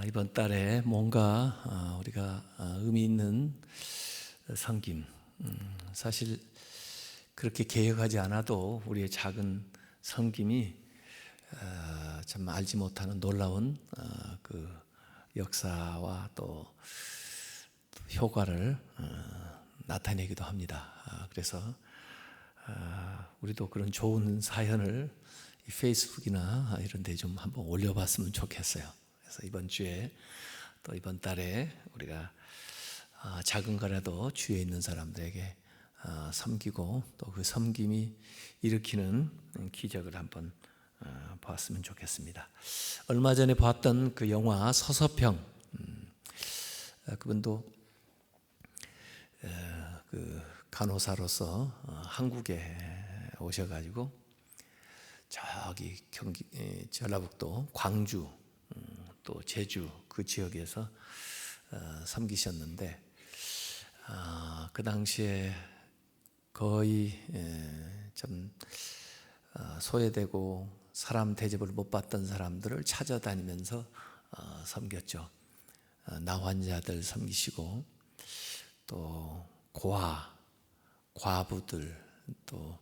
아, 이번 달에 뭔가 아, 우리가 아, 의미 있는 섬김, 음, 사실 그렇게 계획하지 않아도 우리의 작은 섬김이 아, 참 알지 못하는 놀라운 아, 그 역사와 또 효과를 어, 나타내기도 합니다. 아, 그래서 아, 우리도 그런 좋은 사연을 이 페이스북이나 이런 데 좀 한번 올려봤으면 좋겠어요. 그래서 이번 주에 또 이번 달에 우리가 아, 작은 거라도 주위에 있는 사람들에게 아, 섬기고 또 그 섬김이 일으키는 기적을 한번 어, 보았으면 좋겠습니다. 얼마 전에 봤던 그 영화 서서평 음, 아, 그분도 어, 그 간호사로서 어, 한국에 오셔가지고 저기 경기 에, 전라북도 광주 음, 또 제주 그 지역에서 어, 섬기셨는데 아, 그 당시에 거의 에, 좀 어, 소외되고 사람 대접을 못 받던 사람들을 찾아다니면서 어, 섬겼죠. 어, 나 환자들 섬기시고 또 고아, 과부들 또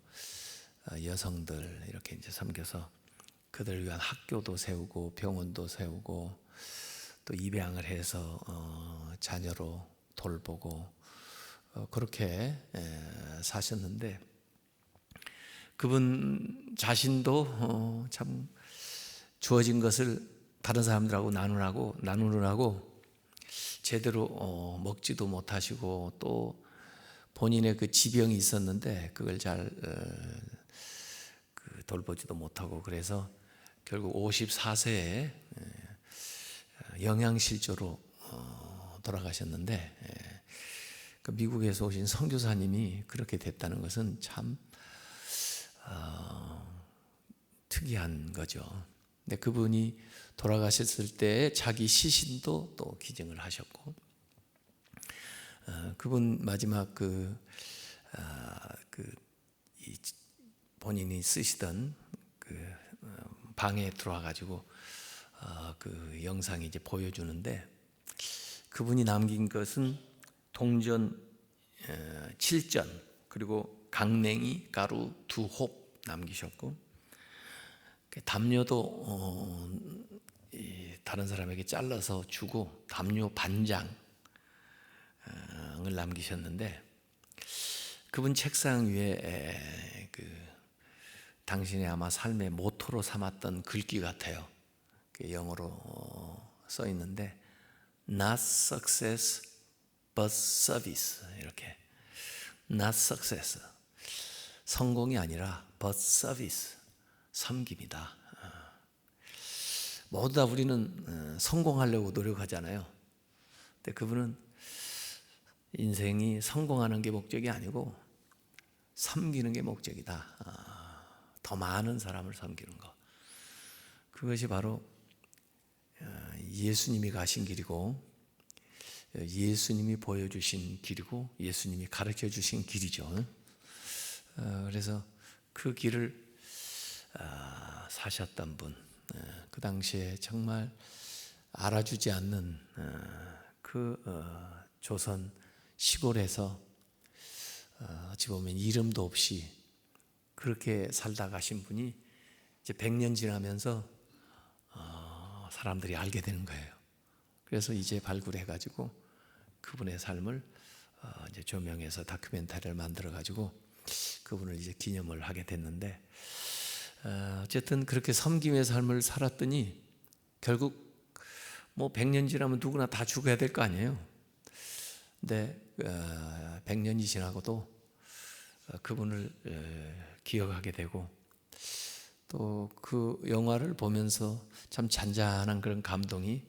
어, 여성들 이렇게 이제 섬겨서 그들을 위한 학교도 세우고 병원도 세우고 또 입양을 해서 어, 자녀로 돌보고 어, 그렇게 에, 사셨는데 그분 자신도 어, 참 주어진 것을 다른 사람들하고 나누라고 나누느라고 제대로 어, 먹지도 못하시고 또 본인의 그 지병이 있었는데 그걸 잘 어, 그 돌보지도 못하고 그래서 결국 54세에 영양실조로 어, 돌아가셨는데 예, 그 미국에서 오신 선교사님이 그렇게 됐다는 것은 참 어, 특이한 거죠. 근데 그분이 돌아가셨을 때 자기 시신도 또 기증을 하셨고 어, 그분 마지막 그, 아, 그 이, 본인이 쓰시던 그 어, 방에 들어와 가지고 어, 그 영상이 이제 보여주는데 그분이 남긴 것은 동전 어, 7전 그리고 강냉이 가루 두 홉 남기셨고 그 담요도 어, 이 다른 사람에게 잘라서 주고 담요 반장을 남기셨는데 그분 책상 위에 에, 그 당신의 아마 삶의 모토로 삼았던 글귀 같아요. 그 영어로 어, 써 있는데 not success but service 이렇게 not success 성공이 아니라 but service 섬김이다. 어. 모두 다 우리는 어, 성공하려고 노력하잖아요. 근데 그분은 인생이 성공하는 게 목적이 아니고 섬기는 게 목적이다. 아, 더 많은 사람을 섬기는 것. 그것이 바로 어, 예수님이 가신 길이고 예수님이 보여주신 길이고 예수님이 가르쳐 주신 길이죠. 어, 그래서 그 길을 아, 사셨던 분, 어, 그 당시에 정말 알아주지 않는 그 조선 시골에서 어찌 보면 이름도 없이 그렇게 살다 가신 분이 이제 100년 지나면서 어, 사람들이 알게 되는 거예요. 그래서 이제 발굴해 가지고 그분의 삶을 어, 이제 조명해서 다큐멘터리를 만들어 가지고 그분을 이제 기념을 하게 됐는데 어, 어쨌든 그렇게 섬김의 삶을 살았더니 결국 뭐 100년 지나면 누구나 다 죽어야 될 거 아니에요. 근데 100년이 지나고도 그분을 기억하게 되고 또 그 영화를 보면서 참 잔잔한 그런 감동이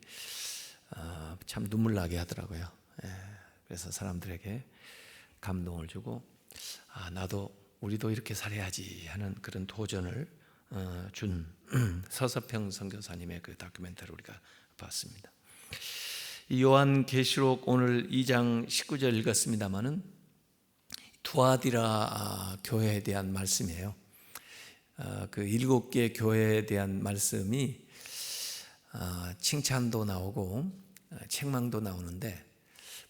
어, 참 눈물 나게 하더라고요. 예, 그래서 사람들에게 감동을 주고 아 나도 우리도 이렇게 살아야지 하는 그런 도전을 어, 준 서서평 선교사님의 그 다큐멘터리 우리가 봤습니다. 요한계시록 오늘 2장 19절 읽었습니다마는 두아디라 아, 교회에 대한 말씀이에요. 어, 그 일곱 개 교회에 대한 말씀이 아, 칭찬도 나오고 아, 책망도 나오는데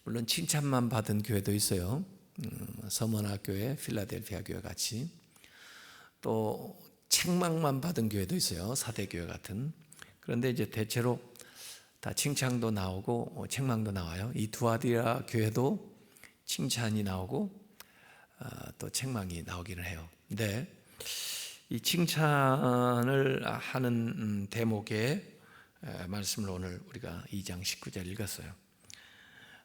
물론 칭찬만 받은 교회도 있어요. 음, 서머나 교회, 필라델피아 교회 같이 또 책망만 받은 교회도 있어요. 사대 교회 같은. 그런데 이제 대체로 다 칭찬도 나오고 어, 책망도 나와요. 이 두아디라 교회도 칭찬이 나오고 어, 또 책망이 나오기는 해요. 근데 이 칭찬을 하는 음, 대목의 에, 말씀을 오늘 우리가 2장 19절 읽었어요.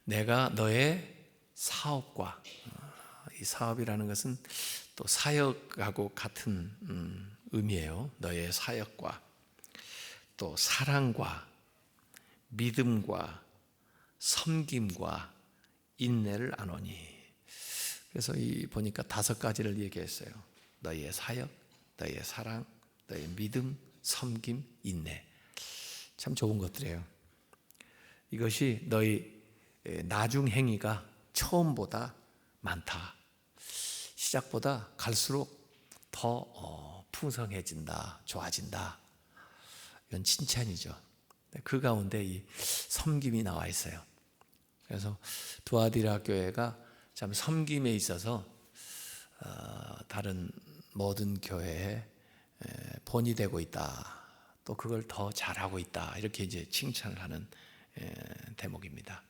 내가 너의 사업과 어, 이 사업이라는 것은 또 사역하고 같은 음, 의미예요. 너의 사역과 또 사랑과 믿음과 섬김과 인내를 안오니. 그래서 이 보니까 다섯 가지를 얘기했어요. 너희의 사역, 너희의 사랑, 너희의 믿음, 섬김, 인내. 참 좋은 것들이에요. 이것이 너희 나중 행위가 처음보다 많다. 시작보다 갈수록 더 어, 풍성해진다, 좋아진다. 이건 칭찬이죠. 그 가운데 이 섬김이 나와 있어요. 그래서 두아디라 교회가 참 섬김에 있어서 어, 다른 모든 교회에 본이 되고 있다. 또 그걸 더 잘하고 있다. 이렇게 이제 칭찬을 하는 대목입니다.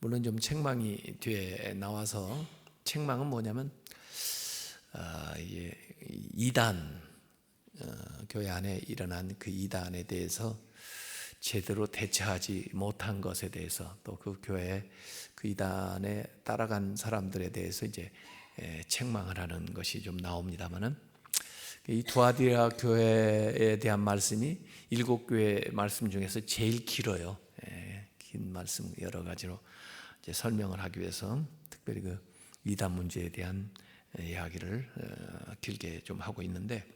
물론 좀 책망이 뒤에 나와서 책망은 뭐냐면 어, 이단 어, 교회 안에 일어난 그 이단에 대해서 제대로 대처하지 못한 것에 대해서 또 그 교회 그 이단에 따라간 사람들에 대해서 이제 책망을 하는 것이 좀 나옵니다만은 이 두아디라 교회에 대한 말씀이 일곱 교회 말씀 중에서 제일 길어요. 긴 말씀 여러 가지로 이제 설명을 하기 위해서 특별히 그 이단 문제에 대한 이야기를 어, 길게 좀 하고 있는데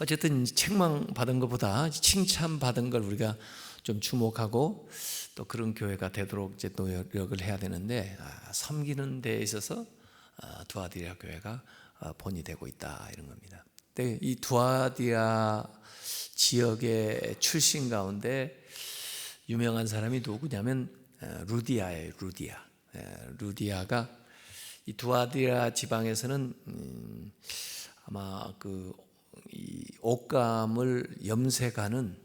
어쨌든 책망 받은 것보다 칭찬 받은 걸 우리가 좀 주목하고 또 그런 교회가 되도록 이제 노력을 해야 되는데 아, 섬기는 데 있어서 아, 두아디아 교회가 아, 본이 되고 있다 이런 겁니다. 근데 이 두아디아 지역의 출신 가운데 유명한 사람이 누구냐면 루디아예요. 루디아. 루디아가 이 두아디아 지방에서는 음, 아마 그 옷감을 염색하는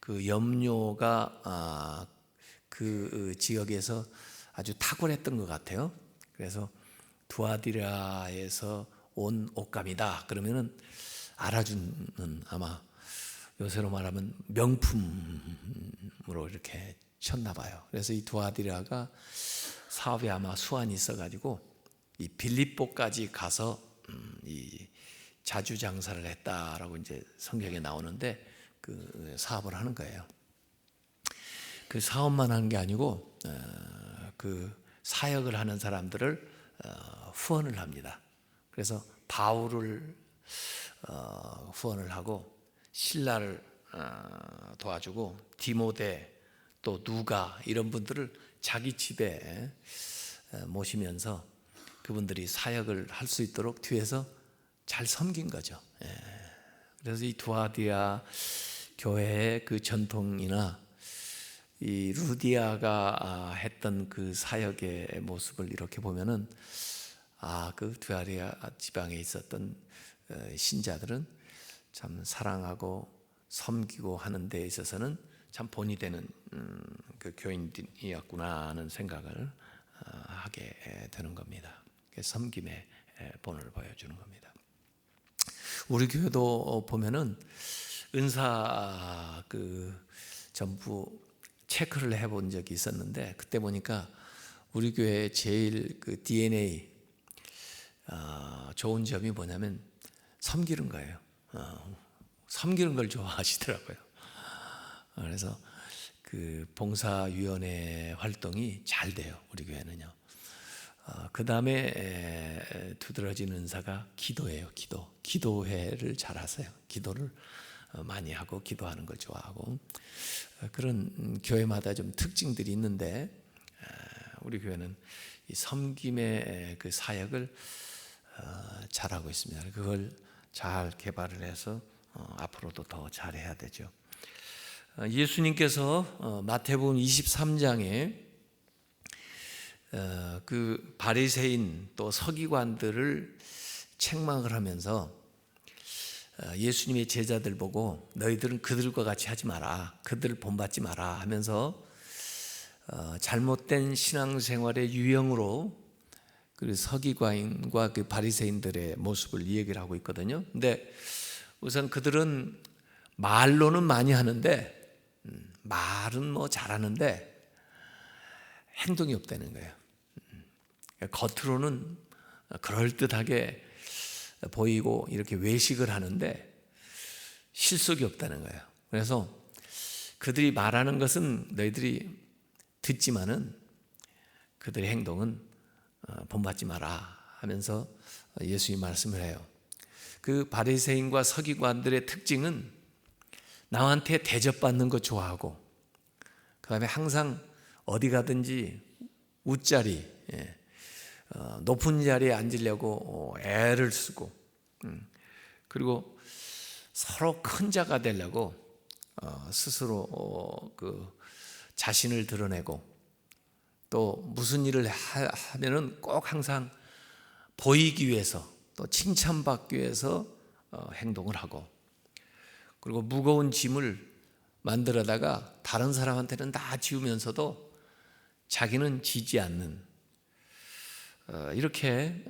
그 염료가 아, 그 지역에서 아주 탁월했던 것 같아요. 그래서 두아디라에서 온 옷감이다. 그러면은 알아주는 아마 요새로 말하면 명품으로 이렇게 쳤나 봐요. 그래서 이 두아디라가 사업에 아마 수완이 있어가지고 이 빌립보까지 가서 음, 이 자주 장사를 했다라고 이제 성경에 나오는데 그 사업을 하는 거예요. 그 사업만 하는 게 아니고 어, 그 사역을 하는 사람들을 어, 후원을 합니다. 그래서 바울을 어, 후원을 하고 신라를 도와주고 디모데 또 누가 이런 분들을 자기 집에 모시면서 그분들이 사역을 할 수 있도록 뒤에서 잘 섬긴 거죠. 예. 그래서 이 두아디아 교회의 그 전통이나 이 루디아가 아, 했던 그 사역의 모습을 이렇게 보면은 아, 그 두아디아 지방에 있었던 어, 신자들은 참 사랑하고 섬기고 하는 데 있어서는 참 본이 되는 음, 그 교인이었구나 하는 생각을 어, 하게 되는 겁니다. 섬김의 본을 보여주는 겁니다. 우리 교회도 보면은 은사 그 전부 체크를 해본 적이 있었는데 그때 보니까 우리 교회 제일 그 DNA 어, 좋은 점이 뭐냐면 섬기는 거예요. 어, 섬기는 걸 좋아하시더라고요. 그래서 그 봉사위원회 활동이 잘 돼요. 우리 교회는요. 어, 그 다음에 두드러진 은사가 기도예요. 기도. 기도회를 잘 하세요. 기도를 어, 많이 하고 기도하는 걸 좋아하고 어, 그런 교회마다 좀 특징들이 있는데 우리 교회는 이 섬김의 그 사역을 잘하고 있습니다. 그걸 잘 개발을 해서 앞으로도 더 잘해야 되죠. 어, 예수님께서 어, 마태복음 23장에 어, 그 바리새인 또 서기관들을 책망을 하면서 예수님의 제자들 보고 너희들은 그들과 같이 하지 마라. 그들을 본받지 마라 하면서 잘못된 신앙생활의 유형으로 그 서기관과 그 바리새인들의 모습을 얘기를 하고 있거든요. 근데 우선 그들은 말로는 많이 하는데 음, 말은 뭐 잘하는데 행동이 없다는 거예요. 음, 겉으로는 그럴듯하게 보이고 이렇게 외식을 하는데 실속이 없다는 거예요. 그래서 그들이 말하는 것은 너희들이 듣지만은 그들의 행동은 어, 본받지 마라 하면서 예수님 말씀을 해요. 그 바리새인과 서기관들의 특징은 남한테 대접받는 거 좋아하고 그다음에 항상 어디 가든지 웃자리 예, 어, 높은 자리에 앉으려고 어, 애를 쓰고 음, 그리고 서로 큰 자가 되려고 어, 스스로 어, 그 자신을 드러내고 또 무슨 일을 하면은 꼭 항상 보이기 위해서 또 칭찬받기 위해서 어, 행동을 하고 그리고 무거운 짐을 만들어다가 다른 사람한테는 다 지우면서도 자기는 지지 않는 어, 이렇게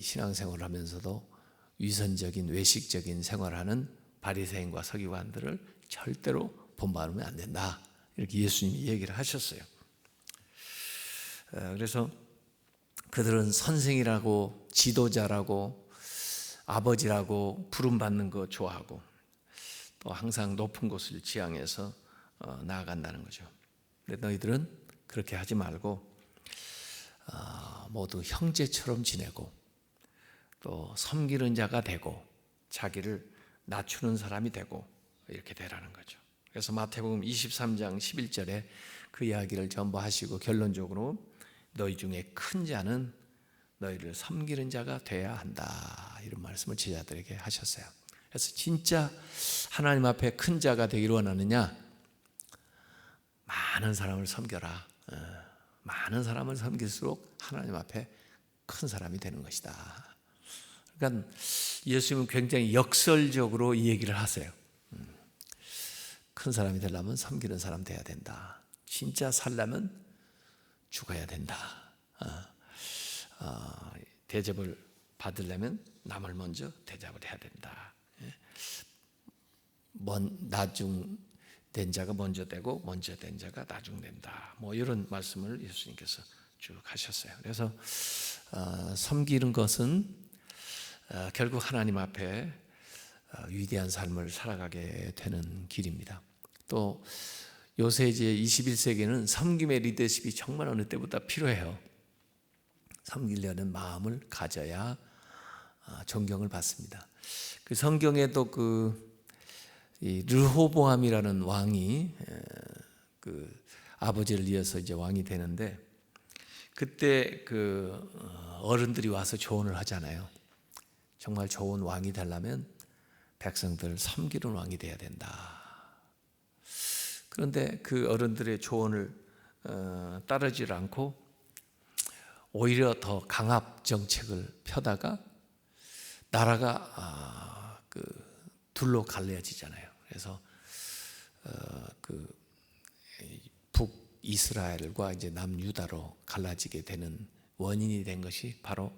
신앙생활을 하면서도 위선적인 외식적인 생활하는 바리새인과 서기관들을 절대로 본받으면 안 된다. 이렇게 예수님이 얘기를 하셨어요. 어, 그래서 그들은 선생이라고 지도자라고 아버지라고 부름받는 거 좋아하고 또 항상 높은 곳을 지향해서 어, 나아간다는 거죠. 근데 너희들은 그렇게 하지 말고 어, 모두 형제처럼 지내고 또 섬기는 자가 되고 자기를 낮추는 사람이 되고 이렇게 되라는 거죠. 그래서 마태복음 23장 11절에 그 이야기를 전부 하시고 결론적으로 너희 중에 큰 자는 너희를 섬기는 자가 돼야 한다. 이런 말씀을 제자들에게 하셨어요. 그래서 진짜 하나님 앞에 큰 자가 되기를 원하느냐? 많은 사람을 섬겨라. 어, 많은 사람을 섬길수록 하나님 앞에 큰 사람이 되는 것이다. 그러니까 예수님은 굉장히 역설적으로 이 얘기를 하세요. 음, 큰 사람이 되려면 섬기는 사람 돼야 된다. 진짜 살려면 죽어야 된다. 어, 어, 대접을 받으려면 남을 먼저 대접을 해야 된다. 예. 먼 나중 된 자가 먼저 되고 먼저 된 자가 나중 된다. 뭐 이런 말씀을 예수님께서 쭉 하셨어요. 그래서 어, 섬기는 것은 어, 결국 하나님 앞에 어, 위대한 삶을 살아가게 되는 길입니다. 또 요새 이제 21세기는 섬김의 리더십이 정말 어느 때보다 필요해요. 섬기려는 마음을 가져야 아, 존경을 받습니다. 그 성경에도 그 르호보암이라는 왕이 그 아버지를 이어서 이제 왕이 되는데 그때 그 어, 어른들이 와서 조언을 하잖아요. 정말 좋은 왕이 되려면 백성들을 섬기는 왕이 돼야 된다. 그런데 그 어른들의 조언을 어, 따르지 않고 오히려 더 강압 정책을 펴다가 나라가 아, 그 둘로 갈려지잖아요. 그래서 어, 그 북이스라엘과 이제 남유다로 갈라지게 되는 원인이 된 것이 바로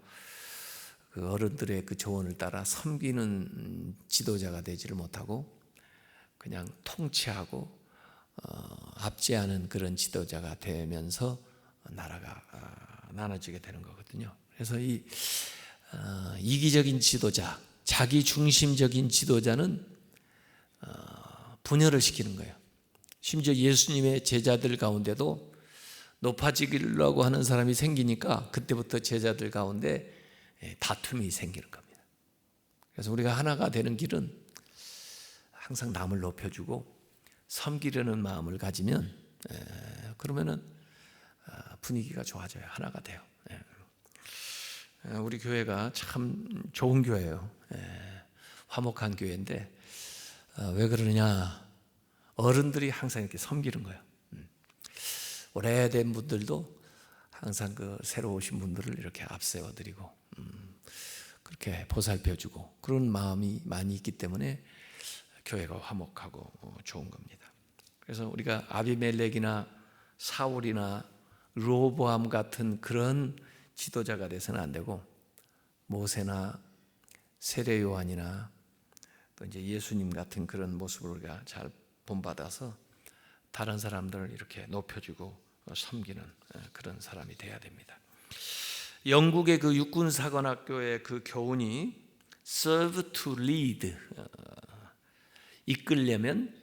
그 어른들의 그 조언을 따라 섬기는 지도자가 되지를 못하고 그냥 통치하고 어, 압제하는 그런 지도자가 되면서 나라가 아, 나눠지게 되는 거거든요. 그래서 이 어, 이기적인 지도자, 자기 중심적인 지도자는 어, 분열을 시키는 거예요. 심지어 예수님의 제자들 가운데도 높아지려고 하는 사람이 생기니까 그때부터 제자들 가운데 예, 다툼이 생기는 겁니다. 그래서 우리가 하나가 되는 길은 항상 남을 높여주고 섬기려는 마음을 가지면 예, 그러면은 아, 분위기가 좋아져요. 하나가 돼요. 예, 우리 교회가 참 좋은 교회예요. 예, 화목한 교회인데 어, 왜 그러느냐? 어른들이 항상 이렇게 섬기는 거예요. 음. 오래된 분들도 항상 그 새로 오신 분들을 이렇게 앞세워 드리고 음, 그렇게 보살펴 주고 그런 마음이 많이 있기 때문에 교회가 화목하고 어, 좋은 겁니다. 그래서 우리가 아비멜렉이나 사울이나 로보암 같은 그런 지도자가 돼서는 안 되고 모세나 세례 요한이나 또 이제 예수님 같은 그런 모습을 우리가 잘 본받아서 다른 사람들을 이렇게 높여주고 섬기는 그런 사람이 돼야 됩니다. 영국의 그 육군 사관 학교의 그 교훈이 serve to lead 어, 이끌려면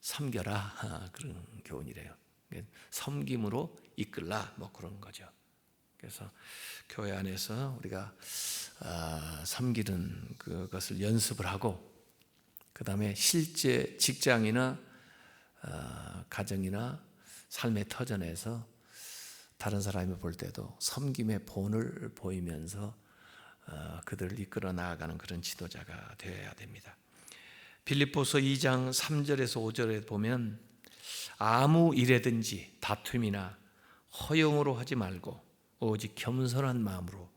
섬겨라 그런 교훈이래요. 섬김으로 이끌라 뭐 그런 거죠. 그래서 교회 안에서 우리가 아, 섬기는 그것을 연습을 하고 그 다음에 실제 직장이나 아, 가정이나 삶의 터전에서 다른 사람이 볼 때도 섬김의 본을 보이면서 어, 그들을 이끌어 나아가는 그런 지도자가 되어야 됩니다. 빌립보서 2장 3절에서 5절에 보면 아무 일에든지 다툼이나 허용으로 하지 말고 오직 겸손한 마음으로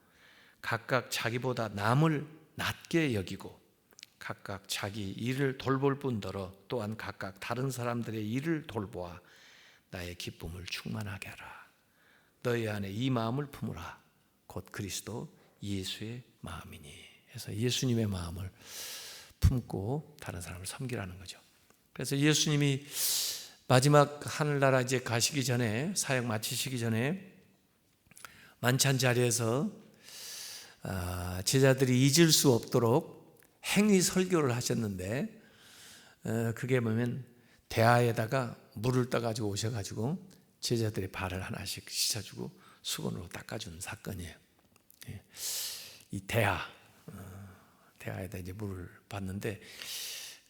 각각 자기보다 남을 낮게 여기고 각각 자기 일을 돌볼 뿐더러 또한 각각 다른 사람들의 일을 돌보아 나의 기쁨을 충만하게 하라. 너희 안에 이 마음을 품으라. 곧 그리스도 예수의 마음이니. 해서 예수님의 마음을 품고 다른 사람을 섬기라는 거죠. 그래서 예수님이 마지막 하늘나라 이제 가시기 전에 사역 마치시기 전에 만찬 자리에서 아, 제자들이 잊을 수 없도록 행위 설교를 하셨는데 어, 그게 보면 대하에다가 물을 떠가지고 오셔가지고 제자들의 발을 하나씩 씻어주고 수건으로 닦아준 사건이에요. 예. 이 대하 어, 대하에다 이제 물을 받는데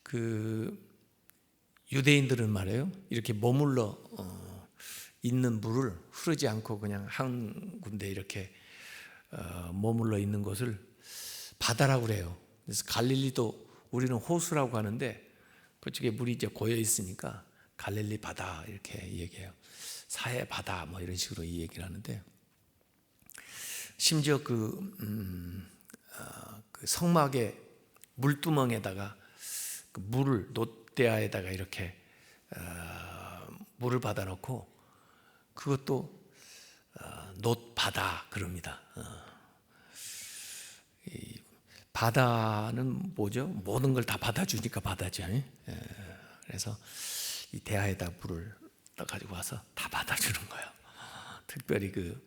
그 유대인들은 말이에요. 이렇게 머물러 어, 있는 물을 흐르지 않고 그냥 한 군데 이렇게 어, 머물러 있는 것을 바다라고 그래요. 그래서 갈릴리도 우리는 호수라고 하는데 그쪽에 물이 이제 고여 있으니까 갈릴리 바다 이렇게 얘기해요. 사해 바다 뭐 이런 식으로 이 얘기를 하는데 심지어 그, 음, 어, 그 성막의 물두멍에다가 그 물을 놋대야에다가 이렇게 어, 물을 받아놓고 그것도 어, 놋바다 그럽니다. 어. 바다는 뭐죠? 모든 걸 다 받아주니까 바다죠. 예. 그래서 이 대하에다 물을 떠가지고 와서 다 받아주는 거예요. 특별히 그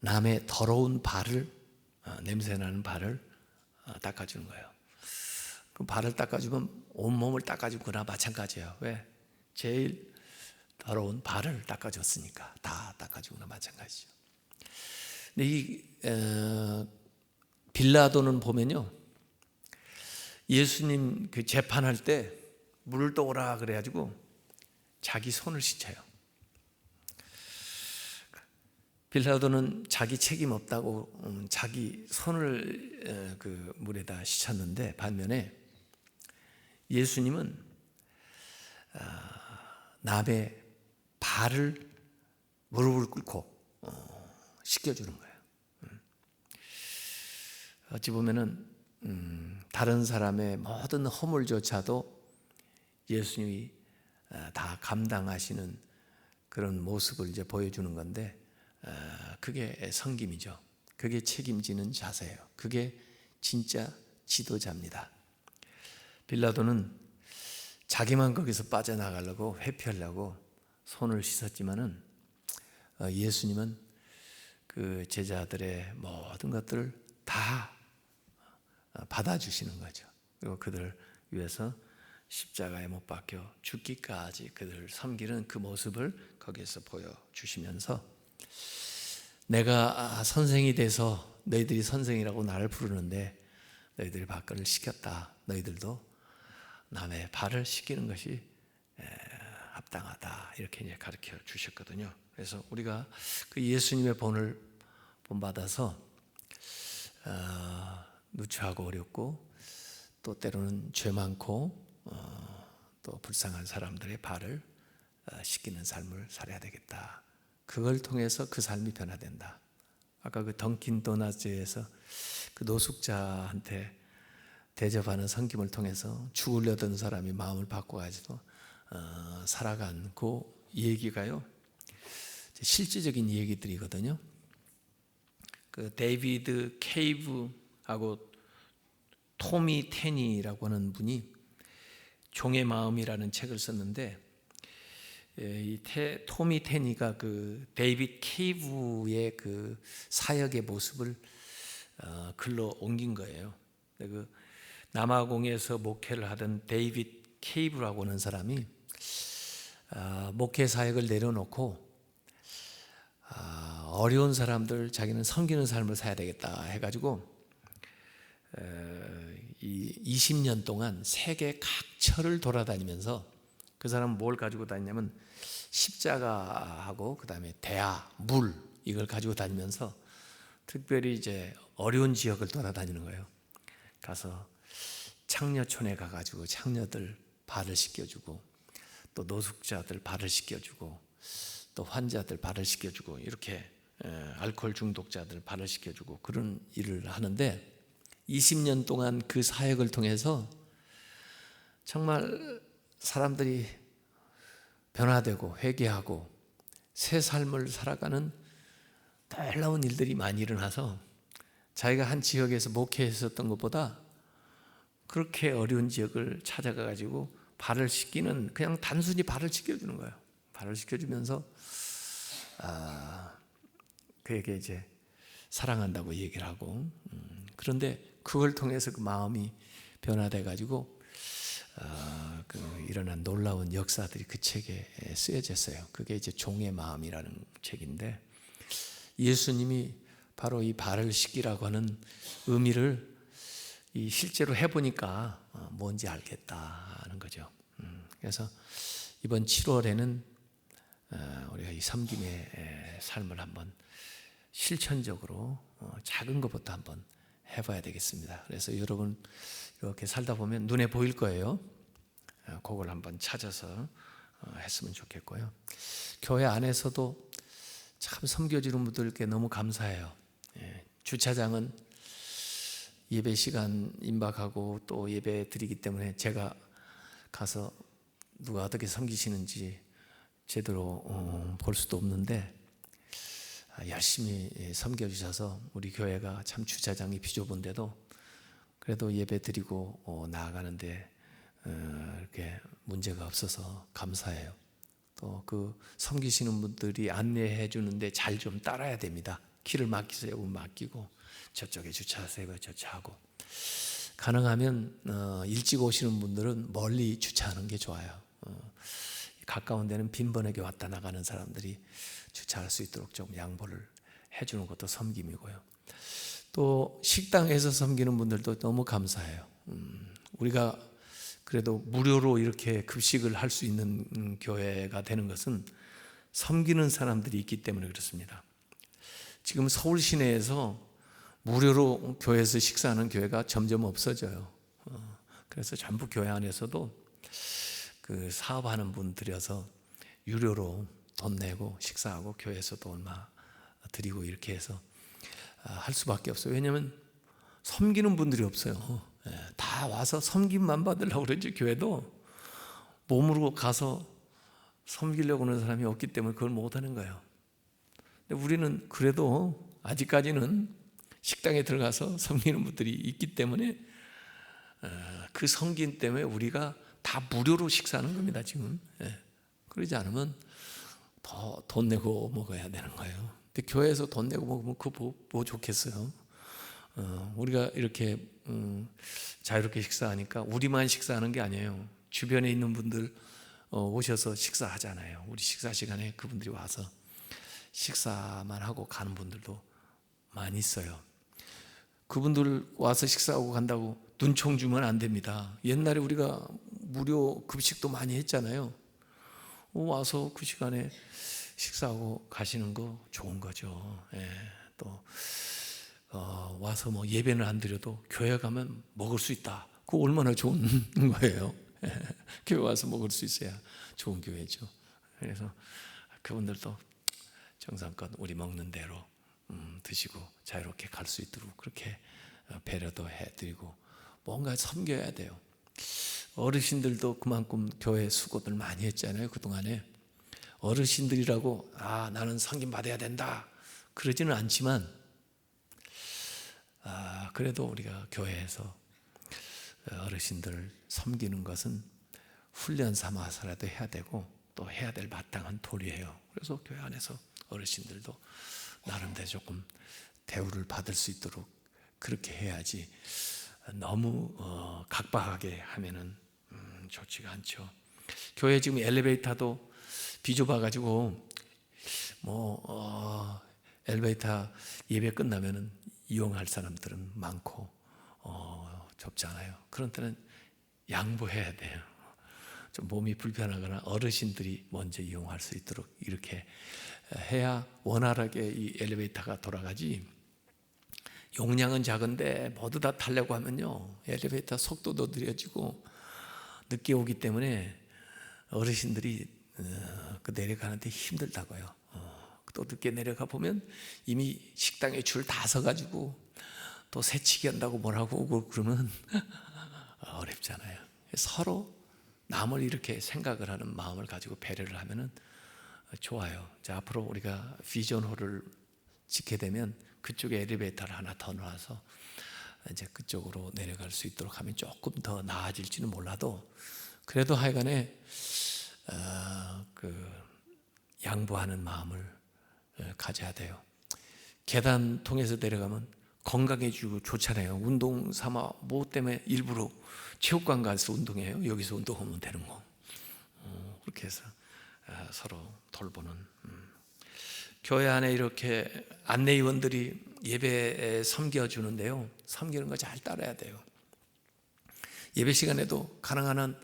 남의 더러운 발을 어, 냄새 나는 발을 어, 닦아주는 거예요. 그 발을 닦아주면 온 몸을 닦아주거나 마찬가지예요. 왜? 제일 더러운 발을 닦아줬으니까 다 닦아주거나 마찬가지죠. 근데 이 어, 빌라도는 보면요, 예수님 그 재판할 때 물을 떠오라 그래가지고 자기 손을 씻어요. 빌라도는 자기 책임 없다고 음, 자기 손을 그 물에다 씻었는데 반면에 예수님은 아, 남의 발을 무릎을 꿇고 어, 씻겨주는 거예요. 음. 어찌 보면은 음, 다른 사람의 모든 허물조차도 예수님이 아, 다 감당하시는 그런 모습을 이제 보여주는 건데 아, 그게 성김이죠. 그게 책임지는 자세예요. 그게 진짜 지도자입니다. 빌라도는 자기만 거기서 빠져나가려고 회피하려고 손을 씻었지만은 어, 예수님은 그 제자들의 모든 것들을 다 어, 받아주시는 거죠. 그리고 그들 위해서 십자가에 못 박혀 죽기까지 그들을 섬기는 그 모습을 거기에서 보여주시면서 내가 아, 선생이 돼서 너희들이 선생이라고 나를 부르는데 너희들이 발걸을 시켰다. 너희들도 남의 발을 씻기는 것이 합당하다. 이렇게 이제 가르쳐 주셨거든요. 그래서 우리가 그 예수님의 본을 본받아서 어, 누추하고 어렵고 또 때로는 죄 많고 어, 또 불쌍한 사람들의 발을 어, 씻기는 삶을 살아야 되겠다. 그걸 통해서 그 삶이 변화된다. 아까 그 던킨 도나츠에서 그 노숙자한테 대접하는 성김을 통해서 죽으려던 사람이 마음을 바꿔가지고 어, 살아간 그 얘기가요. 실제적인 얘기들이거든요. 그 데이비드 케이브 하고 토미 테니라고 하는 분이 종의 마음이라는 책을 썼는데 예, 이 테, 토미 테니가 그 데이비드 케이브의 그 사역의 모습을 어, 글로 옮긴 거예요. 그 남아공에서 목회를 하던 데이비드 케이브라고 하는 사람이 어, 목회 사역을 내려놓고 아, 어려운 사람들 자기는 섬기는 삶을 살야 되겠다 해가지고 이 20년 동안 세계 각처를 돌아다니면서 그 사람은 뭘 가지고 다니냐면 십자가하고 그 다음에 대야, 물 이걸 가지고 다니면서 특별히 이제 어려운 지역을 돌아다니는 거예요. 가서 창녀촌에 가 가지고 창녀들 발을 씻겨 주고 또 노숙자들 발을 씻겨 주고 또 환자들 발을 씻겨 주고 이렇게 알코올 중독자들 발을 씻겨 주고 그런 일을 하는데 20년 동안 그 사역을 통해서 정말 사람들이 변화되고 회개하고 새 삶을 살아가는 놀라운 일들이 많이 일어나서 자기가 한 지역에서 목회했었던 것보다 그렇게 어려운 지역을 찾아가 가지고 발을 씻기는 그냥 단순히 발을 씻겨주는 거예요. 발을 씻겨주면서 아, 그에게 이제 사랑한다고 얘기를 하고 음, 그런데 그걸 통해서 그 마음이 변화돼 가지고 어, 그 일어난 놀라운 역사들이 그 책에 쓰여졌어요. 그게 이제 종의 마음이라는 책인데 예수님이 바로 이 발을 씻기라고 하는 의미를 이 실제로 해보니까 어, 뭔지 알겠다는 거죠. 음, 그래서 이번 7월에는 어, 우리가 이 섬김의 삶을 한번 실천적으로 어, 작은 것부터 한번 해봐야 되겠습니다. 그래서 여러분 이렇게 살다 보면 눈에 보일 거예요. 어, 그걸 한번 찾아서 했으면 좋겠고요. 교회 안에서도 참 섬겨주는 분들께 너무 감사해요. 예, 주차장은 예배 시간 임박하고 또 예배 드리기 때문에 제가 가서 누가 어떻게 섬기시는지 제대로 어, 볼 수도 없는데 아, 열심히 섬겨주셔서 우리 교회가 참 주차장이 비좁은데도 그래도 예배 드리고 어, 나아가는데 어, 이렇게 문제가 없어서 감사해요. 또 그 섬기시는 분들이 안내해 주는데 잘 좀 따라야 됩니다. 길을 맡기세요. 맡기고 저쪽에 주차하세요. 저차하고 가능하면 일찍 오시는 분들은 멀리 주차하는 게 좋아요. 가까운 데는 빈번하게 왔다 나가는 사람들이 주차할 수 있도록 좀 양보를 해주는 것도 섬김이고요. 또 식당에서 섬기는 분들도 너무 감사해요. 음, 우리가 그래도 무료로 이렇게 급식을 할 수 있는 음, 교회가 되는 것은 섬기는 사람들이 있기 때문에 그렇습니다. 지금 서울 시내에서 무료로 교회에서 식사하는 교회가 점점 없어져요. 어, 그래서 전부 교회 안에서도 그 사업하는 분 들여서 유료로 돈 내고 식사하고 교회에서도 얼마 드리고 이렇게 해서 아, 할 수밖에 없어요. 왜냐하면 섬기는 분들이 없어요. 예, 다 와서 섬김만 받으려고 그러지 교회도 몸으로 가서 섬기려고 하는 사람이 없기 때문에 그걸 못하는 거예요. 근데 우리는 그래도 아직까지는 식당에 들어가서 섬기는 분들이 있기 때문에 어, 그 섬김 때문에 우리가 다 무료로 식사하는 겁니다, 지금. 예. 그러지 않으면 더 돈 내고 먹어야 되는 거예요. 근데 교회에서 돈 내고 먹으면 그 뭐, 뭐 좋겠어요. 어, 우리가 이렇게 음, 자유롭게 식사하니까 우리만 식사하는 게 아니에요. 주변에 있는 분들 어, 오셔서 식사하잖아요. 우리 식사 시간에 그분들이 와서 식사만 하고 가는 분들도 많이 있어요. 그분들 와서 식사하고 간다고 눈총 주면 안 됩니다. 옛날에 우리가 무료 급식도 많이 했잖아요. 와서 그 시간에 식사하고 가시는 거 좋은 거죠. 예, 또 어, 와서 뭐 예배는 안 드려도 교회 가면 먹을 수 있다. 그 얼마나 좋은 거예요. 교회 와서 먹을 수 있어야 좋은 교회죠. 그래서 그분들도 정상껏 우리 먹는 대로 음, 드시고 자유롭게 갈 수 있도록 그렇게 어, 배려도 해드리고 뭔가 섬겨야 돼요. 어르신들도 그만큼 교회 수고들 많이 했잖아요 그 동안에 어르신들이라고 아 나는 성김 받아야 된다 그러지는 않지만 아 그래도 우리가 교회에서 어르신들을 섬기는 것은 훈련 삼아서라도 해야 되고 또 해야 될 마땅한 도리예요. 그래서 교회 안에서 어르신들도 나름대로 조금 대우를 받을 수 있도록 그렇게 해야지 너무 어, 각박하게 하면은 음, 좋지가 않죠. 교회 지금 엘리베이터도 비좁아 가지고 뭐 어, 엘리베이터 예배 끝나면은 이용할 사람들은 많고 어, 좁잖아요. 그런 때는 양보해야 돼요. 좀 몸이 불편하거나 어르신들이 먼저 이용할 수 있도록 이렇게 해야 원활하게 이 엘리베이터가 돌아가지. 용량은 작은데 모두 다 타려고 하면요 엘리베이터 속도도 느려지고 늦게 오기 때문에 어르신들이 어, 그 내려가는데 힘들다고요. 어, 또 늦게 내려가 보면 이미 식당에 줄 다 서가지고 또 새치기 한다고 뭐라고 오고 그러면 어렵잖아요. 서로 남을 이렇게 생각을 하는 마음을 가지고 배려를 하면은 좋아요. 자, 앞으로 우리가 비전홀을 짓게 되면 그쪽에 엘리베이터를 하나 더 놔서 이제 그쪽으로 내려갈 수 있도록 하면 조금 더 나아질지는 몰라도 그래도 하여간에 어, 그 양보하는 마음을 어, 가져야 돼요. 계단 통해서 내려가면 건강해지고 좋잖아요. 운동 삼아 뭐 때문에 일부러 체육관 가서 운동해요. 여기서 운동하면 되는 거. 어, 그렇게 해서 어, 서로 돌보는. 음. 교회 안에 이렇게 안내위원들이 예배에 섬겨주는데요. 섬기는 거 잘 따라야 돼요. 예배 시간에도 가능한 한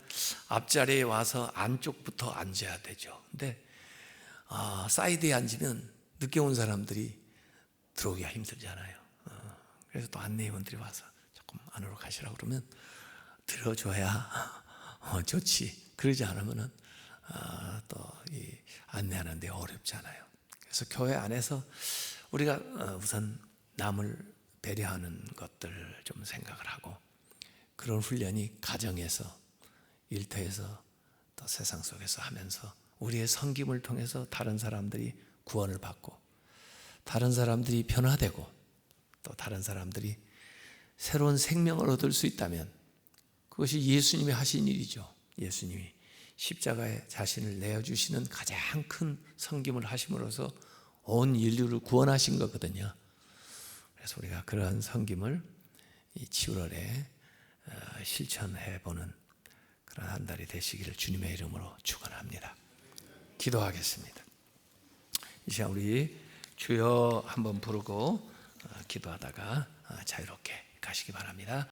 앞자리에 와서 안쪽부터 앉아야 되죠. 근데 아, 사이드에 앉으면 늦게 온 사람들이 들어오기가 힘들잖아요. 어, 그래서 또 안내위원들이 와서 조금 안으로 가시라고 그러면 들어줘야 어, 좋지. 그러지 않으면은 아, 또이 안내하는데 어렵잖아요. 그래서 교회 안에서 우리가 어, 우선 남을 배려하는 것들 좀 생각을 하고 그런 훈련이 가정에서 일터에서 또 세상 속에서 하면서 우리의 섬김을 통해서 다른 사람들이 구원을 받고 다른 사람들이 변화되고 또 다른 사람들이 새로운 생명을 얻을 수 있다면 그것이 예수님이 하신 일이죠. 예수님이 십자가에 자신을 내어 주시는 가장 큰 섬김을 하심으로써 온 인류를 구원하신 거거든요. 그래서 우리가 그러한 섬김을 이 7월에 어, 실천해 보는 그런 한 달이 되시기를 주님의 이름으로 축원합니다. 기도하겠습니다. 이 시간 우리 주여 한번 부르고 어, 기도하다가 어, 자유롭게 가시기 바랍니다.